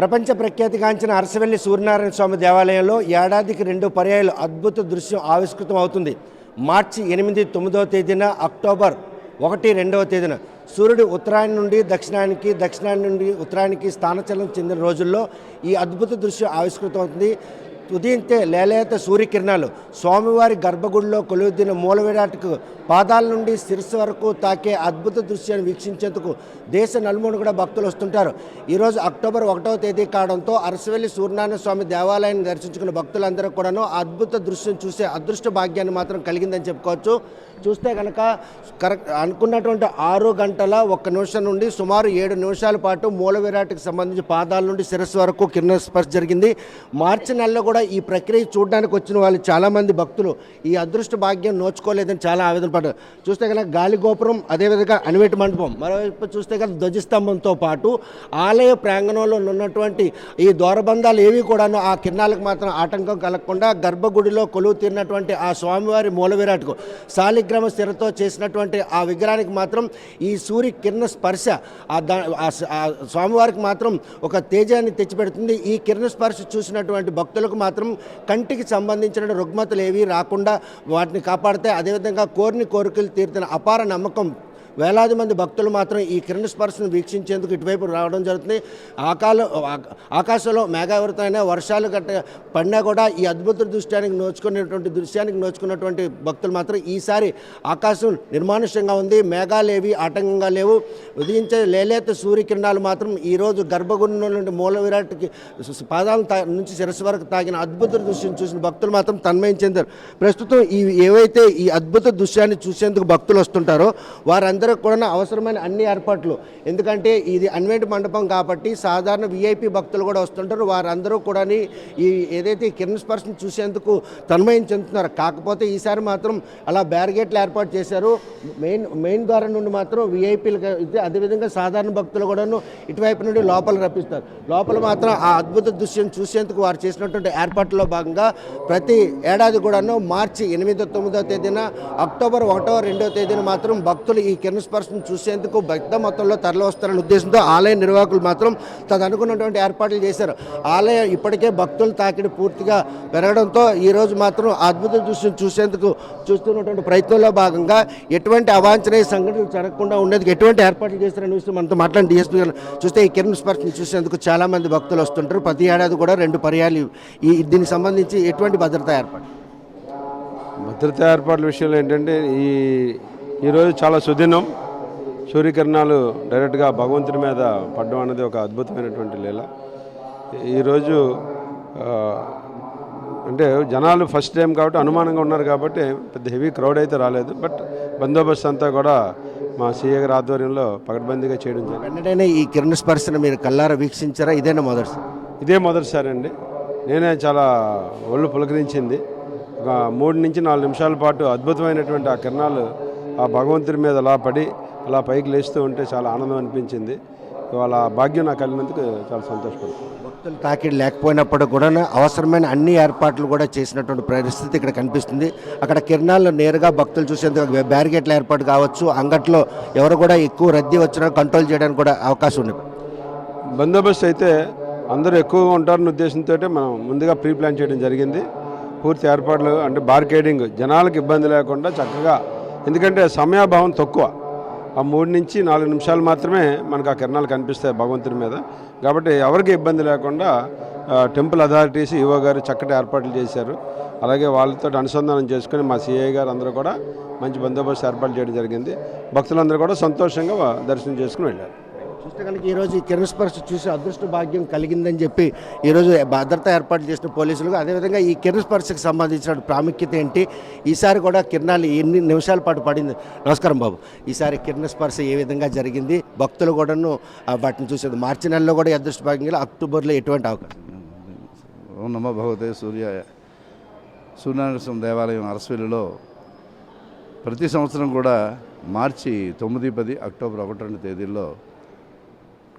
ప్రపంచ ప్రఖ్యాతిగాంచిన అరసవెల్లి సూర్యనారాయణ స్వామి దేవాలయంలో ఏడాదికి రెండు పర్యాయాలు అద్భుత దృశ్యం ఆవిష్కృతం అవుతుంది. మార్చి ఎనిమిది తొమ్మిదవ తేదీన అక్టోబర్ ఒకటి రెండవ తేదీన. సూర్యుడు ఉత్తరాయణ నుండి దక్షిణానికి దక్షిణాన్ని నుండి ఉత్తరాయణానికి స్థానచలనం చెందిన రోజుల్లో ఈ అద్భుత దృశ్యం ఆవిష్కృతం అవుతుంది. ఉదయింతే లేలేత సూర్యకిరణాలు. స్వామివారి గర్భగుడిలో కొలువుదిన మూల విరాట్కు పాదాల నుండి శిరస్సు వరకు తాకే అద్భుత దృశ్యాన్ని వీక్షించేందుకు దేశ నలుమూడు కూడా భక్తులు వస్తుంటారు. ఈరోజు అక్టోబర్ ఒకటవ తేదీ కావడంతో అరసవెల్లి సూర్యనారాయణ స్వామి దేవాలయాన్ని దర్శించుకున్న భక్తులందరూ కూడాను అద్భుత దృశ్యం చూసే అదృష్ట భాగ్యాన్ని మాత్రం కలిగిందని చెప్పుకోవచ్చు. చూస్తే కనుక కరెక్ట్ అనుకున్నటువంటి ఆరు గంటల ఒక్క నిమిషం నుండి సుమారు ఏడు నిమిషాల పాటు మూల విరాట్కి సంబంధించి పాదాల నుండి శిరస్సు వరకు కిరణ స్పర్శ జరిగింది. మార్చి నెలలో కూడా ఈ ప్రక్రియ చూడడానికి వచ్చిన వాళ్ళు చాలామంది భక్తులు ఈ అదృష్ట భాగ్యం నోచుకోలేదని చాలా ఆవేదన పడ్డారు. చూస్తే కనుక గాలి గోపురం అదేవిధంగా అనివేటి మండపం మరోవైపు చూస్తే కనుక ధ్వజస్తంభంతో పాటు ఆలయ ప్రాంగణంలో ఉన్నటువంటి ఈ దూరబంధాలు ఏవి కూడాను ఆ కిరణాలకు మాత్రం ఆటంకం కలగకుండా గర్భగుడిలో కొలువు తీరినటువంటి ఆ స్వామివారి మూల విరాట్కు శాలిగ్రామ స్థిరతో చేసినటువంటి ఆ విగ్రహానికి మాత్రం ఈ సూర్య కిరణ స్పర్శ ఆ స్వామివారికి మాత్రం ఒక తేజాన్ని తెచ్చిపెడుతుంది. ఈ కిరణ స్పర్శ చూసినటువంటి భక్తులకు మాత్రం కంటికి సంబంధించిన రుగ్మతలు ఏవి రాకుండా వాటిని కాపాడితే అదేవిధంగా కోరిని కోరికలు తీరుతున్న అపార నమ్మకం వేలాది మంది భక్తులు మాత్రం ఈ కిరణ స్పర్శను వీక్షించేందుకు ఇటువైపు రావడం జరుగుతుంది. ఆకాల ఆకాశంలో మేఘావృతమైన వర్షాలు గట్ట పడినా కూడా ఈ అద్భుత దృశ్యానికి నోచుకునేటువంటి దృశ్యానికి నోచుకున్నటువంటి భక్తులు మాత్రం ఈసారి ఆకాశం నిర్మానుష్యంగా ఉంది. మేఘాలు ఏవి ఆటంకంగా లేవు. ఉదయించే లేలేత సూర్యకిరణాలు మాత్రం ఈరోజు గర్భగుడి నుండి మూల విరాట్కి పాదాల తా- నుంచి శిరస్సు వరకు తాగిన అద్భుత దృశ్యం చూసిన భక్తులు మాత్రం తన్మయం చెందారు. ప్రస్తుతం ఈ ఏవైతే ఈ అద్భుత దృశ్యాన్ని చూసేందుకు భక్తులు వస్తుంటారో వారందరూ కూడా అవసరమైన అన్ని ఏర్పాట్లు. ఎందుకంటే ఇది అన్వేంటి మండపం కాబట్టి సాధారణ విఐపి భక్తులు కూడా వస్తుంటారు. వారందరూ కూడా ఈ ఏదైతే కిరణ్ స్పర్శను చూసేందుకు తన్మయం చెందుతున్నారు. కాకపోతే ఈసారి మాత్రం అలా బ్యారిగేట్లు ఏర్పాటు చేశారు. మెయిన్ మెయిన్ ద్వారా నుండి మాత్రం విఐపీలు అదేవిధంగా సాధారణ భక్తులు కూడాను ఇటువైపు నుండి లోపల రప్పిస్తారు. లోపల మాత్రం ఆ అద్భుత దృశ్యం చూసేందుకు వారు చేసినటువంటి ఏర్పాట్లలో భాగంగా ప్రతి ఏడాది కూడాను మార్చి ఎనిమిదో తొమ్మిదో తేదీన అక్టోబర్ ఒకటో రెండో తేదీన మాత్రం భక్తులు ఈ కిరణ్ స్పర్శను చూసేందుకు పెద్ద మొత్తంలో తరలివస్తారనే ఉద్దేశంతో ఆలయ నిర్వాహకులు మాత్రం తదనుకున్నటువంటి ఏర్పాట్లు చేశారు. ఆలయం ఇప్పటికే భక్తులు తాకిడి పూర్తిగా పెరగడంతో ఈరోజు మాత్రం అద్భుత దృశ్యం చూసేందుకు చూస్తున్నటువంటి ప్రయత్నంలో భాగంగా ఎటువంటి అవాంఛనీయ సంఘటనలు జరగకుండా ఉండేందుకు ఎటువంటి ఏర్పాట్లు చేశారని విషయం మనతో మాట్లాడిన డిఎస్పీ గారు చూస్తే ఈ కిరణ్ స్పర్శని చూసేందుకు చాలామంది భక్తులు వస్తుంటారు. ప్రతి ఏడాది కూడా రెండు పర్యాలు ఈ దీనికి సంబంధించి ఎటువంటి భద్రతా ఏర్పాటు భద్రతా ఏర్పాట్ల విషయంలో ఏంటంటే ఈ ఈరోజు చాలా సుదినం. సూర్యకిరణాలు డైరెక్ట్గా భగవంతుడి మీద పడడం అనేది ఒక అద్భుతమైనటువంటి లీల. ఈరోజు అంటే జనాలు ఫస్ట్ టైం కాబట్టి అనుమానంగా ఉన్నారు కాబట్టి పెద్ద హెవీ క్రౌడ్ అయితే రాలేదు. బట్ బందోబస్తు అంతా కూడా మా సీఏ గారి ఆధ్వర్యంలో పకడ్బందీగా చేయడం జరిగింది. వెంటనే ఈ కిరణ్ స్పర్శను మీరు కల్లారా వీక్షించారా? ఇదేనా మొదటిసారి? ఇదే మొదటిసారి అండి. నేనే చాలా ఒళ్ళు పులకరించింది. ఒక మూడు నుంచి నాలుగు నిమిషాల పాటు అద్భుతమైనటువంటి ఆ కిరణాలు ఆ భగవంతుడి మీద అలా పడి అలా పైకి లేస్తూ ఉంటే చాలా ఆనందం అనిపించింది. ఇవాళ ఆ భాగ్యం నాకు కలిగినందుకు చాలా సంతోషపడుతుంది భక్తులు తాకిడి లేకపోయినప్పుడు కూడా అవసరమైన అన్ని ఏర్పాట్లు కూడా చేసినటువంటి పరిస్థితి ఇక్కడ కనిపిస్తుంది. అక్కడ కిరణాలు నేరుగా భక్తులు చూసేందుకు బ్యారిగేట్ల ఏర్పాటు కావచ్చు. అంగట్లో ఎవరు కూడా ఎక్కువ రద్దీ వచ్చినా కంట్రోల్ చేయడానికి కూడా అవకాశం ఉంది. బందోబస్తు అయితే అందరూ ఎక్కువగా ఉంటారన్న ఉద్దేశంతో మనం ముందుగా ప్రీ ప్లాన్ చేయడం జరిగింది. పూర్తి ఏర్పాట్లు అంటే బార్కేడింగ్ జనాలకు ఇబ్బంది లేకుండా చక్కగా ఎందుకంటే సమయాభావం తక్కువ. ఆ మూడు నుంచి నాలుగు నిమిషాలు మాత్రమే మనకు ఆ కిరణాలు కనిపిస్తాయి భగవంతుడి మీద. కాబట్టి ఎవరికి ఇబ్బంది లేకుండా టెంపుల్ అథారిటీస్ ఈవో గారు చక్కటి ఏర్పాట్లు చేశారు. అలాగే వాళ్ళతో అనుసంధానం చేసుకుని మా సిఐ గారు అందరూ కూడా మంచి బందోబస్తు ఏర్పాటు చేయడం జరిగింది. భక్తులందరూ కూడా సంతోషంగా దర్శనం చేసుకుని వెళ్ళారు. చూస్తే కనుక ఈరోజు ఈ కిరణ్ స్పర్శ చూసి అదృష్ట భాగ్యం కలిగిందని చెప్పి ఈరోజు భద్రత ఏర్పాటు చేసిన పోలీసులు అదేవిధంగా ఈ కిరణ్ స్పర్శకు సంబంధించిన ప్రాముఖ్యత ఏంటి? ఈసారి కూడా కిరణాలు ఎన్ని నిమిషాల పాటు పడింది? నమస్కారం బాబు. ఈసారి కిరణ స్పర్శ ఏ విధంగా జరిగింది? భక్తులు కూడాను వాటిని చూసేది మార్చి నెలలో కూడా అదృష్ట భాగ్యంగా అక్టోబర్లో ఎటువంటి అవకాశం? నమ భగవతే సూర్య సూర్యనారాయణ దేవాలయం అరసవెల్లిలో ప్రతి సంవత్సరం కూడా మార్చి తొమ్మిది పది అక్టోబర్ ఒకటి రెండు తేదీల్లో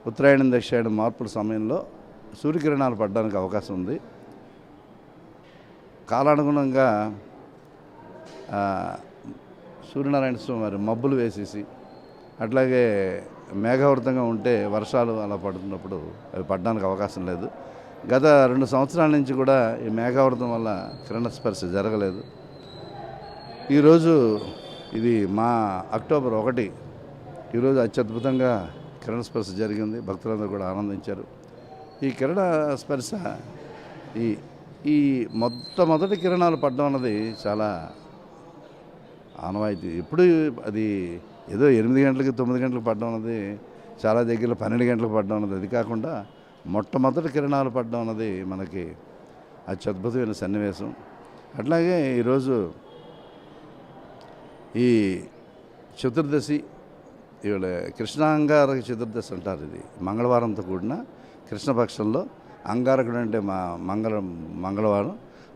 ఉత్తరాయణం దక్షిణాయనం మార్పుల సమయంలో సూర్యకిరణాలు పడడానికి అవకాశం ఉంది. కాలానుగుణంగా సూర్యనారాయణ స్వామి వారి మబ్బులు వేసేసి అట్లాగే మేఘావృతంగా ఉంటే వర్షాలు అలా పడుతున్నప్పుడు అవి పడడానికి అవకాశం లేదు. గత రెండు సంవత్సరాల నుంచి కూడా ఈ మేఘావృతం వల్ల కిరణస్పర్శ జరగలేదు. ఈరోజు ఇది మా అక్టోబర్ ఒకటి ఈరోజు అత్యద్భుతంగా కిరణ స్పర్శ జరిగింది. భక్తులందరూ కూడా ఆనందించారు. ఈ కిరణ స్పర్శ ఈ ఈ మొట్టమొదటి కిరణాలు పడడం అన్నది చాలా ఆనవాయితీ. ఎప్పుడు అది ఏదో ఎనిమిది గంటలకి తొమ్మిది గంటలకు పడడం అన్నది చాలా దగ్గరలో పన్నెండు గంటలకు పడడం అన్నది. అది కాకుండా మొట్టమొదటి కిరణాలు పడడం అన్నది మనకి అత్యద్భుతమైన సన్నివేశం. అట్లాగే ఈరోజు ఈ చతుర్దశి ఇవాళ కృష్ణాంగారక చతుర్దశి అంటారు ఇది. మంగళవారంతో కూడిన కృష్ణపక్షంలో అంగారకుడు అంటే మా మంగళ మంగళవారం.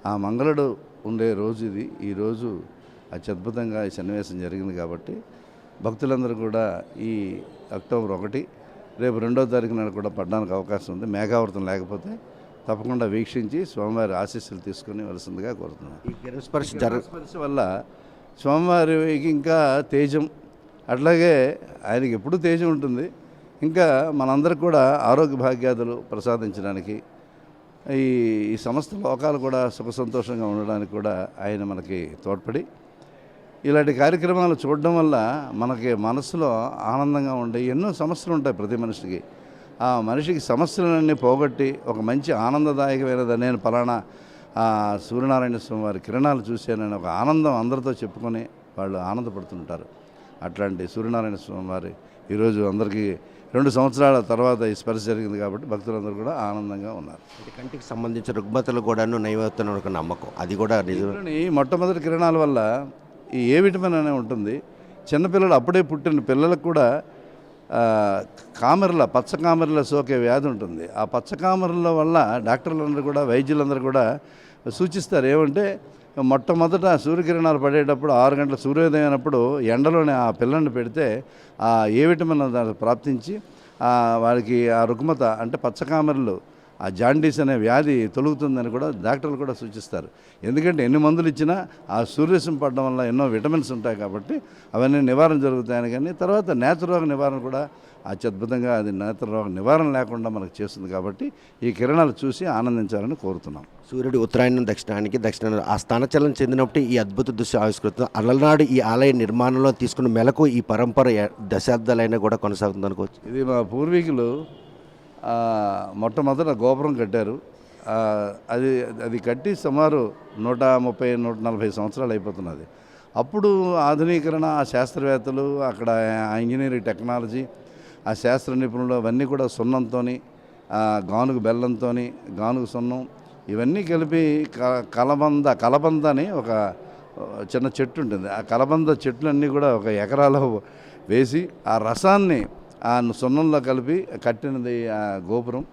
ఆ మంగళుడు ఉండే రోజు ఇది. ఈ రోజు అత్యద్భుతంగా ఈ సన్నివేశం జరిగింది కాబట్టి భక్తులందరూ కూడా ఈ అక్టోబర్ ఒకటి రేపు రెండో తారీఖు నాడు కూడా పడడానికి అవకాశం ఉంది. మేఘావృతం లేకపోతే తప్పకుండా వీక్షించి స్వామివారి ఆశీస్సులు తీసుకుని వలసిందిగా కోరుతున్నాను. ఈ కిరణ స్పర్శ జరగ స్పర్శ వల్ల స్వామివారికి ఇంకా తేజం అట్లాగే ఆయనకి ఎప్పుడూ తేజం ఉంటుంది. ఇంకా మనందరికి కూడా ఆరోగ్య భాగ్యాదులు ప్రసాదించడానికి ఈ ఈ సమస్త లోకాలు కూడా సుఖ సంతోషంగా ఉండడానికి కూడా ఆయన మనకి తోడ్పడి ఇలాంటి కార్యక్రమాలు చూడడం వల్ల మనకి మనసులో ఆనందంగా ఉండే ఎన్నో సమస్యలు ఉంటాయి ప్రతి మనిషికి. ఆ మనిషికి సమస్యలన్నీ పోగొట్టి ఒక మంచి ఆనందదాయకమైనది నేను పలానా సూర్యనారాయణ స్వామి వారి కిరణాలు చూశానని ఒక ఆనందం అందరితో చెప్పుకొని వాళ్ళు ఆనందపడుతుంటారు. అట్లాంటి సూర్యనారాయణ స్వామి వారి ఈరోజు అందరికీ రెండు సంవత్సరాల తర్వాత ఈ స్పర్శ జరిగింది కాబట్టి భక్తులందరూ కూడా ఆనందంగా ఉన్నారు. కంటికి సంబంధించిన రుగ్మతలు కూడాను నయమవుతున్న ఒక నమ్మకం. అది కూడా నిజం దీంట్లోని మొట్టమొదటి కిరణాల వల్ల ఈ ఏ విటమిన్ అనే ఉంటుంది. చిన్నపిల్లలు అప్పుడే పుట్టిన పిల్లలకు కూడా కామెరల పచ్చ కామెరల సోకే వ్యాధి ఉంటుంది. ఆ పచ్చ కామెరల వల్ల డాక్టర్లందరూ కూడా వైద్యులందరూ కూడా సూచిస్తారు. ఏమంటే మొట్టమొదట సూర్యకిరణాలు పడేటప్పుడు ఆరు గంటల సూర్యోదయం అయినప్పుడు ఎండలోనే ఆ పిల్లల్ని పెడితే ఆ ఏ విటమిన్ దాన్ని ప్రాప్తించి వారికి ఆ రుగ్మత అంటే పచ్చకామెరలు ఆ జాండీస్ అనే వ్యాధి తొలుగుతుందని కూడా డాక్టర్లు కూడా సూచిస్తారు. ఎందుకంటే ఎన్ని మందులు ఇచ్చినా ఆ సూర్యరశ్మి పడడం వల్ల ఎన్నో విటమిన్స్ ఉంటాయి కాబట్టి అవన్నీ నివారణ జరుగుతాయని కానీ తర్వాత నేత్రరోగ నివారణ కూడా అత్యద్భుతంగా అది నేత్రరోగ నివారణ లేకుండా మనకు చేస్తుంది కాబట్టి ఈ కిరణాలు చూసి ఆనందించాలని కోరుతున్నాం. సూర్యుడు ఉత్తరాయణం దక్షిణానికి దక్షిణ ఆ స్థానచలనం చెందినప్పుడు ఈ అద్భుత దృశ్యం ఆవిష్కృతం అలనాడు ఈ ఆలయ నిర్మాణంలో తీసుకున్న మెలకు ఈ పరంపర దశాబ్దాలైనా కూడా కొనసాగుతుంది అనుకోవచ్చు. ఇది మా పూర్వీకులు మొట్టమొదట గోపురం కట్టారు. అది అది కట్టి సుమారు నూట ముప్పై నూట నలభై సంవత్సరాలు అయిపోతున్నది. అప్పుడు ఆధునీకరణ ఆ శాస్త్రవేత్తలు అక్కడ ఇంజనీరింగ్ టెక్నాలజీ ఆ శాస్త్ర నిపుణులు అవన్నీ కూడా సున్నంతో గానుగు బెల్లంతో గానుగు సున్నం ఇవన్నీ కలిపి క- కలబంద కలబంద అని ఒక చిన్న చెట్టు ఉంటుంది. ఆ కలబంద చెట్లన్నీ కూడా ఒక ఎకరాలో వేసి ఆ రసాన్ని ఆ సున్నంలో కలిపి కట్టినది ఆ గోపురం.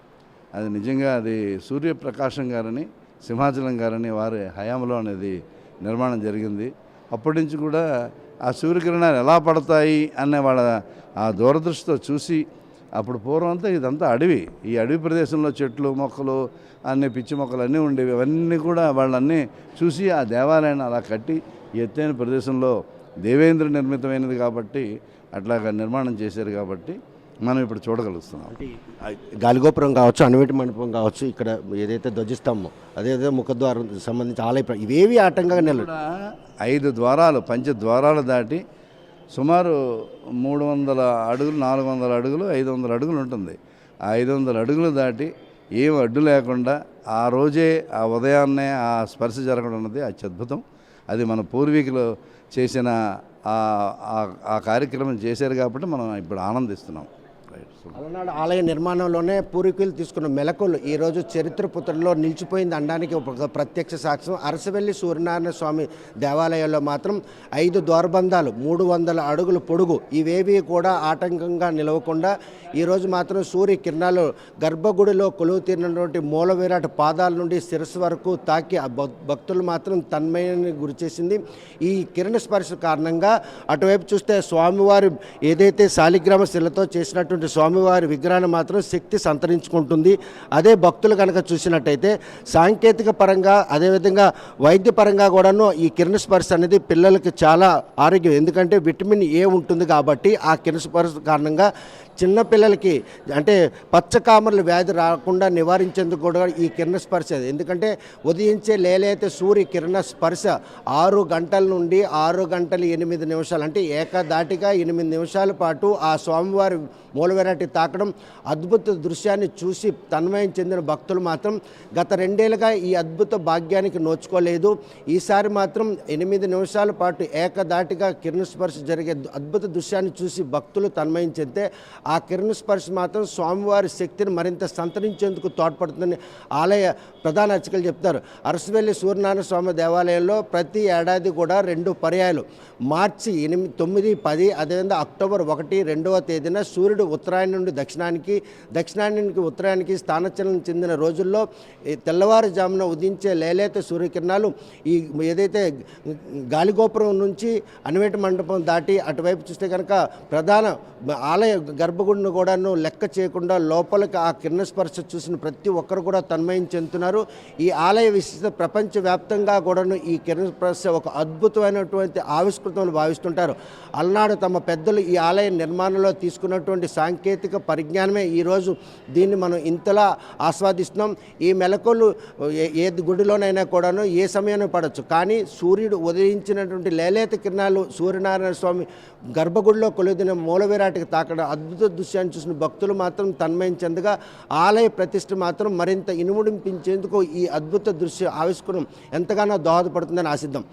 అది నిజంగా అది సూర్యప్రకాశం గారని సింహాచలం గారని వారి హయాంలో అనేది నిర్మాణం జరిగింది. అప్పటి నుంచి కూడా ఆ సూర్యకిరణాలు ఎలా పడతాయి అనే వాళ్ళ ఆ దూరదృష్టితో చూసి అప్పుడు పూర్వం అంతా ఇదంతా అడవి. ఈ అడవి ప్రదేశంలో చెట్లు మొక్కలు అన్ని పిచ్చి మొక్కలు అన్నీ ఉండేవి. అవన్నీ కూడా వాళ్ళన్నీ చూసి ఆ దేవాలయాన్ని అలా కట్టి ఎత్తైన ప్రదేశంలో దేవేంద్ర నిర్మితమైనది కాబట్టి అట్లాగా నిర్మాణం చేశారు కాబట్టి మనం ఇప్పుడు చూడగలుగుతున్నాం. గాలిగోపురం కావచ్చు అణువేటి మండపం కావచ్చు ఇక్కడ ఏదైతే ధ్వజిస్తామో అదేదో ముఖద్వారం సంబంధించి ఆలయ ఇవేవి ఆటంకంగా నిల ఐదు ద్వారాలు పంచ ద్వారాలు దాటి సుమారు మూడు వందల అడుగులు నాలుగు వందల అడుగులు ఐదు వందల అడుగులు ఉంటుంది. ఆ ఐదు వందల అడుగులు దాటి ఏం అడ్డు లేకుండా ఆ రోజే ఆ ఉదయాన్నే ఆ స్పర్శ జరగడం అన్నది అత్యద్భుతం. అది మన పూర్వీకులు చేసిన ఆ- ఆ- ఆ కార్యక్రమం చేశారు కాబట్టి మనం ఇప్పుడు ఆనందిస్తున్నాం. అలనాడు ఆలయ నిర్మాణంలోనే పూర్వీకులు తీసుకున్న మెలకులు ఈరోజు చరిత్ర పుత్రలో నిలిచిపోయింది అనడానికి ఒక ప్రత్యక్ష సాక్ష్యం. అరసవెల్లి సూర్యనారాయణ స్వామి దేవాలయంలో మాత్రం ఐదు ద్వారబంధాలు మూడు వందల అడుగులు పొడుగు. ఇవేవి కూడా ఆటంకంగా నిలవకుండా ఈరోజు మాత్రం సూర్య కిరణాలు గర్భగుడిలో కొలువు తీరినటువంటి మూల విరాట్ పాదాల నుండి శిరస్సు వరకు తాకి ఆ భక్- భక్తులు మాత్రం తన్మయాన్ని గురిచేసింది ఈ కిరణ స్పర్శ కారణంగా అటువైపు చూస్తే స్వామివారి ఏదైతే శాలిగ్రామ శిలతో చేసినటువంటి ఉన్నటువంటి స్వామివారి విగ్రహాన్ని మాత్రం శక్తి సంతరించుకుంటుంది. అదే భక్తులు కనుక చూసినట్టయితే సాంకేతిక పరంగా అదేవిధంగా వైద్య పరంగా కూడాను ఈ కిరణ స్పర్శ అనేది పిల్లలకి చాలా ఆరోగ్యం. ఎందుకంటే విటమిన్ ఏ ఉంటుంది కాబట్టి ఆ కిరణ స్పర్శ కారణంగా చిన్న పిల్లలకి అంటే పచ్చకామర్ల వ్యాధి రాకుండా నివారించేందుకు కూడా ఈ కిరణ స్పర్శ ఎందుకంటే ఉదయించే లేలైతే సూర్య కిరణ స్పర్శ ఆరు గంటల నుండి ఆరు గంటల ఎనిమిది నిమిషాలు అంటే ఏకదాటిగా ఎనిమిది నిమిషాల పాటు ఆ స్వామివారి మూలవేరాటి తాకడం అద్భుత దృశ్యాన్ని చూసి తన్మయం చెందిన భక్తులు మాత్రం గత రెండేళ్ళుగా ఈ అద్భుత భాగ్యానికి నోచుకోలేదు. ఈసారి మాత్రం ఎనిమిది నిమిషాల పాటు ఏకదాటిగా కిరణస్పర్శ జరిగే అద్భుత దృశ్యాన్ని చూసి భక్తులు తన్మయం చెందితే ఆ కిరణస్పర్శ మాత్రం స్వామివారి శక్తిని మరింత సంతరించేందుకు తోడ్పడుతుందని ఆలయ ప్రధాన అర్చకులు చెప్తారు. అరసవెల్లి సూర్యనారాయణ స్వామి దేవాలయంలో ప్రతి ఏడాది కూడా రెండు పర్యాయాలు మార్చి ఎనిమిది తొమ్మిది పది అదేవిధంగా అక్టోబర్ ఒకటి రెండవ తేదీన సూర్యుడు ఉత్తరాయణ నుండి దక్షిణానికి దక్షిణానికి ఉత్తరాయణకి స్థానచలనం చెందిన రోజుల్లో ఈ తెల్లవారుజామున ఉదించే లేలేత సూర్యకిరణాలు ఈ ఏదైతే గాలిగోపురం నుంచి అనివేట మండపం దాటి అటువైపు చూస్తే కనుక ప్రధాన ఆలయ గర్భగుడిని కూడాను లెక్క చేయకుండా లోపలికి ఆ కిరణ స్పర్శ చూసిన ప్రతి ఒక్కరు కూడా తన్మయం చెందుతున్నారు. ఈ ఆలయ విశిష్ట ప్రపంచవ్యాప్తంగా కూడాను ఈ కిరణ స్పర్శ ఒక అద్భుతమైనటువంటి ఆవిష్కృతం భావిస్తుంటారు. అలనాడు తమ పెద్దలు ఈ ఆలయ నిర్మాణంలో తీసుకున్నటువంటి సాంకేతిక పరిజ్ఞానమే. ఈరోజు దీన్ని మనం ఇంతలా ఆస్వాదిస్తున్నాం. ఈ మెలకువలు ఏ గుడిలోనైనా కూడాను ఏ సమయంలో పడవచ్చు కానీ సూర్యుడు ఉదయించినటువంటి లేలేత కిరణాలు సూర్యనారాయణ స్వామి గర్భగుడిలో కొలుదిన మూలవిరాటికి తాకడం అద్భుత దృశ్యాన్ని చూసిన భక్తులు మాత్రం తన్మయం చెందగా ఆలయ ప్రతిష్ఠ మాత్రం మరింత ఇనుముడింపించేందుకు ఈ అద్భుత దృశ్య ఆవిష్కరణం ఎంతగానో దోహదపడుతుందని ఆశిద్దాం.